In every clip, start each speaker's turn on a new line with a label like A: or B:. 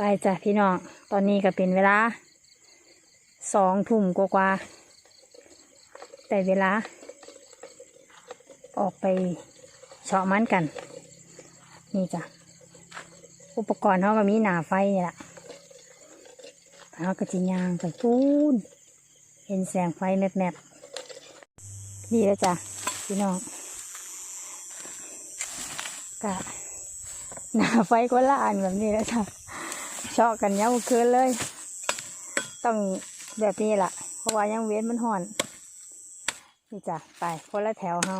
A: ไปจ้ะพี่น้อง ตอนนี้ก็เป็นเวลาสองทุ่มกว่าๆแต่เวลา ออกไปเฉาะมันกัน นี่จ้ะ อุปกรณ์เขาก็มีหนาไฟนี่แหละเขาก็จิยางไปปูนเห็นแสงไฟแมบๆนี่แล้วจ้ะ พี่น้องกะหนาไฟก็ละอันแบบนี้แล้วจ้ะ ชาะกันยังคืนเลย ต้องแบบนี้แหละเพราะว่ายังเว้นมันห่อน นี่จ้ะ ไปคนละแถวเฮา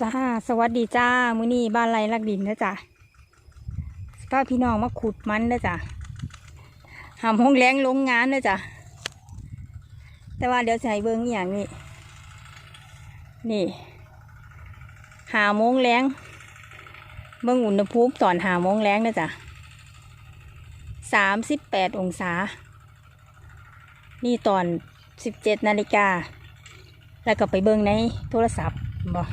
A: จ้า สวัสดีจ้า มื้อนี้บ้านไรลักดินนะจ้ะป้าพี่น้องมาขุดมันนะจ้ะ หามห้องแรงลงงานนะจ้ะ แต่ว่าเดี๋ยวให้เบิ้งอย่างนี้ นี่หาโมงแรงเบิ้งอุณหภูมิตอนหาโมงแรงนะจ้ะสามสิบแปดองศา นี่ตอนสิบเจ็ดนาฬิกา แล้วก็ไปเบิ้งในโทรศัพท์บอ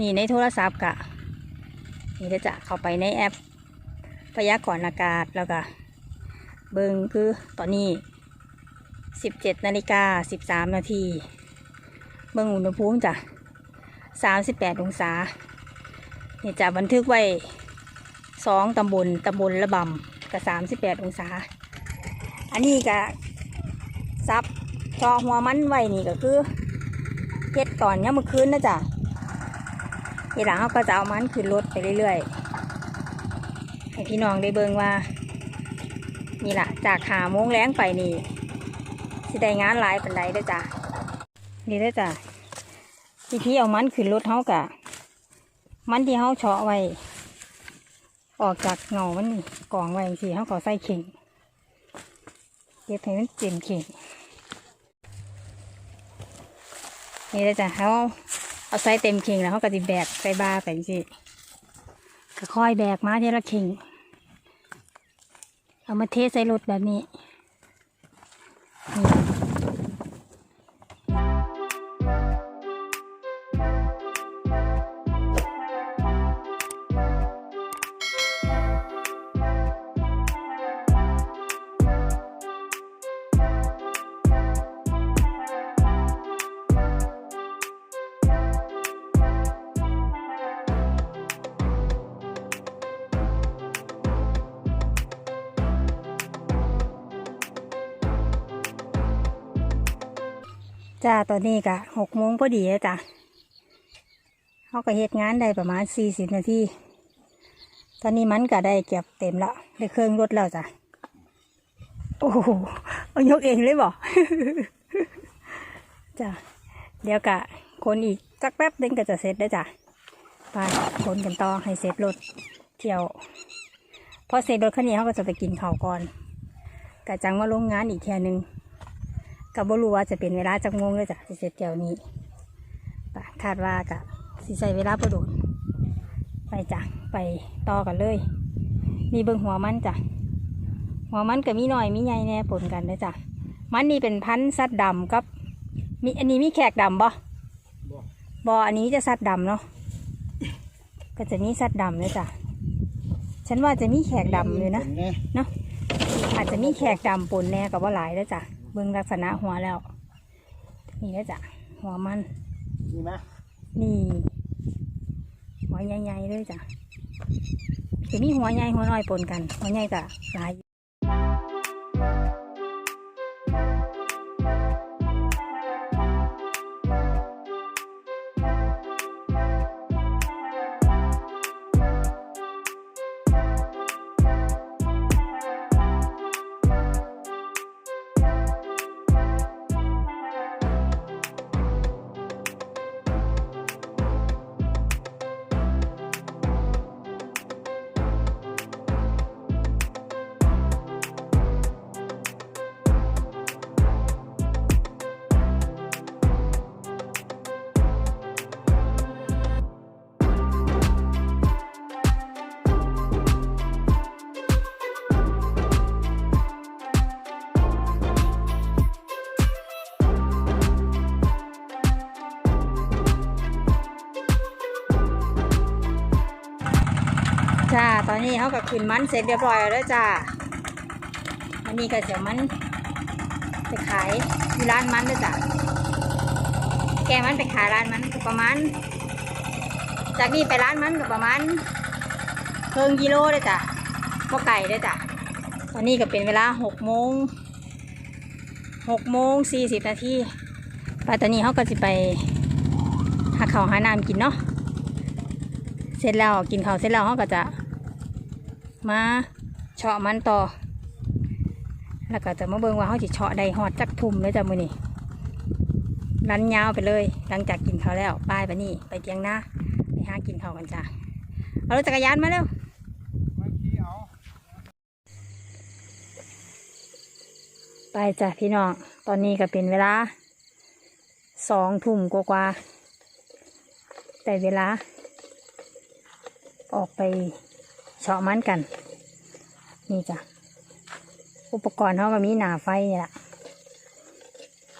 A: นี่ในโทรศัพท์กะ นี่ก็จะเข้าไปในแอปพยากรณ์อากาศแล้วก็ เบิงคือตอนนี้สิบเจ็ดนาฬิกาสิบสามนาทีเบิงอุณหภูมิจ้ะสามสิบแปดองศานี่จะบันทึกไว้สองตำบลตำบลระบำกับสามสิบแปดองศา อันนี้ก็ซับจอหัวมันไว้นี่ก็คือเฮ็ดตอนยังเมื่อคืนนะจ๊ะทีหลังเขาก็จะเอามันขึ้นรถไปเรื่อยๆให้พี่น้องได้เบิ่งว่า นี่แหละจากหาโมงแรงไปนี่สิได้งานหลายปันใดเด้อจ้ะนี่เด้จ้ะวิธีเอามันขึ้นรถเขากะ มันที่เขาเฉาะไว้ ออกจากเงามันนี่กองไว้สิเขาก็ใส่เข่งเก็บให้มันเต็มเข่งนี่เด้จ้ะเขาเอาใส่เต็มเข่งแล้วเขาก็จะแบกใส่บาไปสิก็ค่อยแบกมาทีละเข่ง เอามาเทใส่รถแบบนี้นี่ จ้าตอนนี้กะหกโมงพอดีแล้วจ้ะเขาก็เฮ็ดงานได้ประมาณสี่สิบนาที ตอนนี้มันก็ได้เก็บเต็มแล้วได้เครื่องรถแล้วจ้ะ โอ้โหเอายกเองเลยบ่จ้ะ เดี๋ยวกะคนอีกสักแป๊บนึงก็จะเสร็จได้จ้ะ ไปคนกันต่อให้เสร็จรถเที่ยว พอเสร็จรถคันนี้เขาก็จะไปกินข้าวก่อนกะจังมาลงงานอีกแค่ยหนึง ก็บ่รู้ว่าจะเป็นเวลาจักโมงเลยจ้ะสิเสร็จแถวนี้ปะคาดว่ากะสิใช้เวลาประโดดไปจ้ะไปต่อกันเลย นี่เบิ่งหัวมันจ้ะหัวมันก็มีหน่อยมีใหญ่แน่ปนกันเลยจ้ะมันนี่เป็นพันธุ์สัตว์ดำกับมีอันนี้มีแขกดำบ่บ่อันนี้จะสัตว์ดำเนาะก็จะมีสัตว์ดำเลยจ้ะฉันว่าจะมีแขกดำอยู่นะเนาะอาจจะมีแขกดำปนแน่กับว่าหลายแล้วจ้ะ เบิ่งลักษณะหัวแล้ว นี่แล้วจ้ะหัวมัน
B: นี่ไหม
A: นี่ หัวใหญ่ๆเลยจ้ะจะมีหัวใหญ่หัวน้อยปนกัน หัวใหญ่กับหลาย จ้า ตอนนี้เขาก็ขึ้นมันเสร็จเรียบร้อยแล้วจ้าอันนี้ก็เสียวมันไปขายที่ร้านมันเด้อจ้าแกมันไปขายร้านมันกประมาณ จากนี้ไปร้านมันก็ประมาณเพิ่งกิโลเด้อจ้ะบ่ไก่เด้อจ้ะตอนนี้ก็เป็นเวลาหกโมงหกโมงสี่สิบนาทีไปตอนนี้เขาก็จะไปหาข้าวหาน้ำกินเนาะ เสร็จแล้วกินข้าวเสร็จแล้วเขาก็จะ มาเฉาะมันต่อ แล้วก็จะมาเบิ่งว่าเขาจะเฉาะได้หอดจักทุ่มเลยจ้ะมือนี้รันยาวไปเลย หลังจากกินข้าวแล้วป้ายไปนี่ไปเตียงหน้าไปหากินข้าวกันจ้ะเอารถจักรยานมาเร็ว
B: มาขี้เอา
A: ไปจ้ะพี่น้อง ตอนนี้ก็เป็นเวลาสองทุ่มกว่าๆแต่เวลา ออกไป เฉาะมันกัน นี่จ้ะ อุปกรณ์เขาก็มีหนาไฟนี่แหละ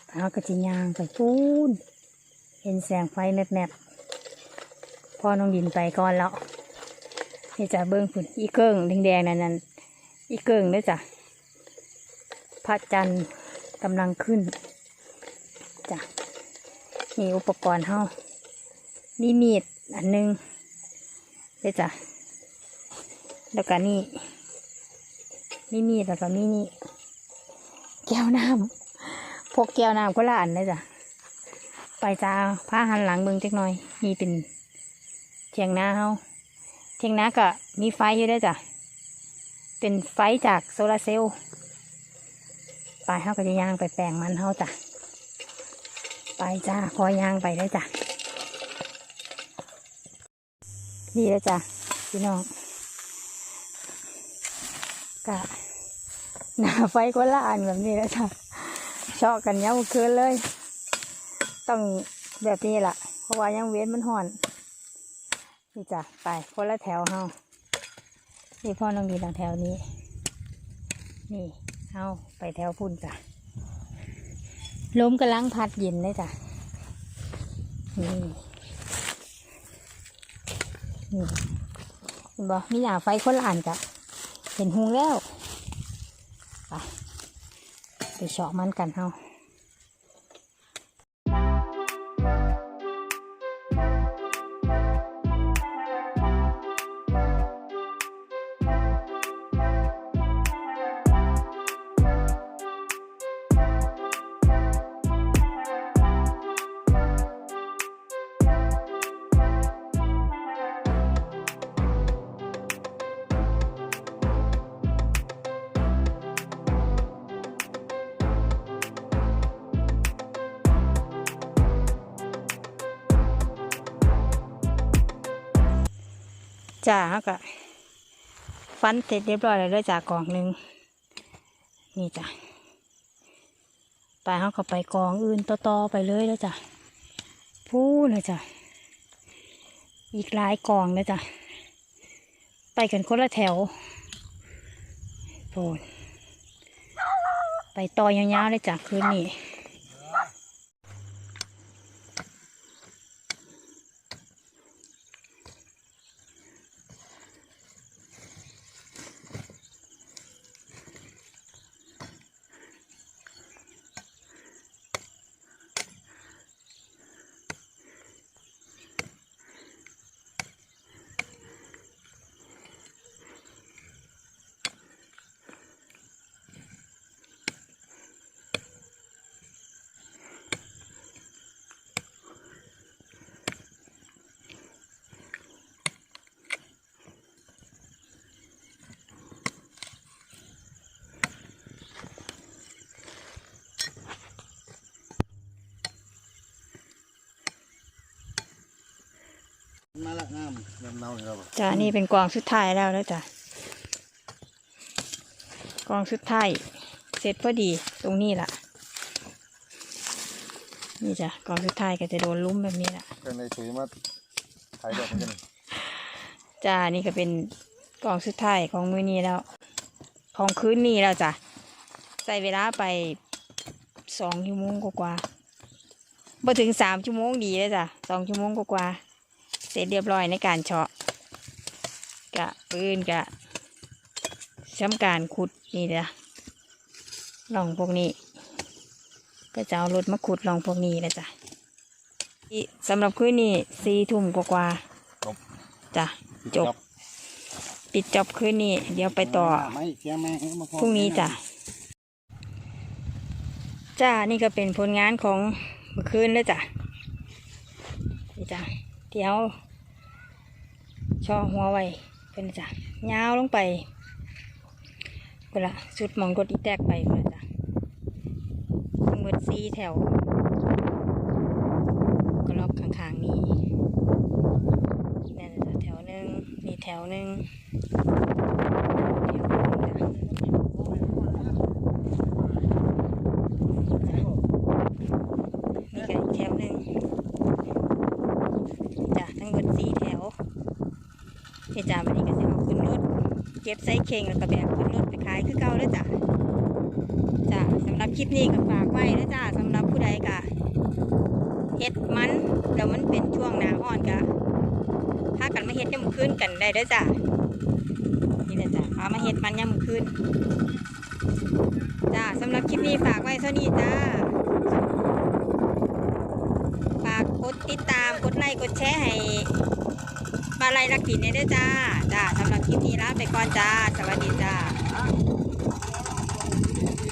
A: เขาก็จิยางไปปูนเห็นแสงไฟแมบๆพอน้องดินไปก่อนแล้วนี่จ้ะเบิ้งฝุ่นอีเกิ้งแดงๆนั่นนั่นอีเกิ้งเด้อจ้ะพระจันทร์กำลังขึ้นจ้ะมีอุปกรณ์เฮามีมีดอันหนึงเด้อจ้ะ แล้วก็นี่มีมีดแล้วก็มีนี่ แก้วน้ำพกแก้วน้ำก็ละอันเลยจ้ะ ไปจ้าผ้าหันหลังเบิ่งจักหน่อย มีเป็นเทียงนาเฮาเทียงนาก็มีไฟอยู่เด้วยจ้ะ เป็นไฟจากโซลาร์เซลล์ไปเฮาก็จะย่างไปแปลงมันเฮาจ้ะ ไปจ้าพอย่าง ไปเลยจ้ะ นี่เลยจ้ะพี่น้อง กะหน้าไฟก็ละอันแบบนี้แล้วจ้ะชอบกันเย้าคืนเลย ต้องแบบนี้ล่ะ เพราะว่ายังเว้นมันห่อน นี่จ้ะไปคนละแถวเฮานี่พ่อน้องดีทางแถวนี้ นี่เอาไปแถวพุ่นจ้ะล้มกำลังพัดเย็นเลยจ้ะนี่นี่เห็นบ่มีหนาไฟคนละอันจ้ะ เห็นหุงแล้ว ไป ไปเฉาะมันกันเฮา จ้าเฮาก็ฟันเสร็จเรียบร้อยแล้วเด้อจ้ากล่องหนึ่งนี่จ้ะไปเฮาก็ไปกองอื่นต่อๆไปเลยแล้วจ้ะพูดเลยจ้ะอีกหลายกองเลยจ้ะไปกันคนละแถวโปนไปต่อยาวๆเลยจ้ะคืนนี้
B: มาละงามยำเนาเนี่ยครับ
A: จ้านี่เป็นกล่องสุดท้ายแล้วแล้วจ้ะกล่องสุดท้ายเสร็จพอดีตรงนี้ล่ะ นี่จ้ะกล่องสุดท้ายก็จะโดนลุ้มแบบนี้ล่ะ
B: เป็นในถุยมาถ่ายดอกเหมือนกัน
A: จ้านี่ก็เป็นกล่องสุดท้ายของมือนี้แล้ว ของคืนนี้แล้วจ้ะใส่เวลาไปสองชั่วโมงกว่าๆบ่ถึงสามชั่วโมงดีเลยจ้ะสองชั่วโมงกว่าๆ เสร็จเรียบร้อยในการเฉาะกกะปืนกะช้ำการขุดนี่จ้ะลองพวกนี้ ก็จะเอารถมาขุดลองพวกนี้นะจ้ะอีสำหรับคืนนี้สี่ทุ่มกว่าๆจ้ะจบ ปิดจอบคืนนี้เดี๋ยวไปต่อ
B: ไม่เสียแม่มาพอ
A: พรุ่งนี้จ้ะจ้านี่ก็เป็นผลงานของเมื่อคืนแล้วจ้ะนี่จ้ะ เดี๋ยวช่อหัวไว้เป็นจ้ะยาวลงไปเวลาสุดมองรถอีแตกไปเวลาจ้ะทั้งหมดสีแถว ก็รอบข้างๆนี้นี่จ้ะแถวหนึ่งนี่แถวหนึ่ง นี่ก็อีกแถวหนึ่งจ้ะทั้งหมดสี่แถวี่จ้ะวันนี้ก็จะเอาขึ้นรถเก็บใส่เข่งแล้วก็แบกขึ้นรถไปขายคือเก่าแล้วจ้ะจ้ะสำหรับคลิปนี้ก็ฝากไว้แล้วจ้ะสำหรับผู้ใดก็เฮ็ดมันแล้วมันเป็นช่วงหนาอ่อนก็พากันมาเฮ็ดย่ำคืนกันได้เด้อจ้ะนี่แหละจ้ะพามาเฮ็ดมันย่ำคืนจ้ะสำหรับคลิปนี้ฝากไว้เท่านี้จ้าฝากกดติดตามกดไลค์กดแชร์ให้ มาลัยรักดินเนี่ยด้จ้า จ้าสำหรับคลิปนี้ลาไปก่อนจ้า สวัสดีจ้า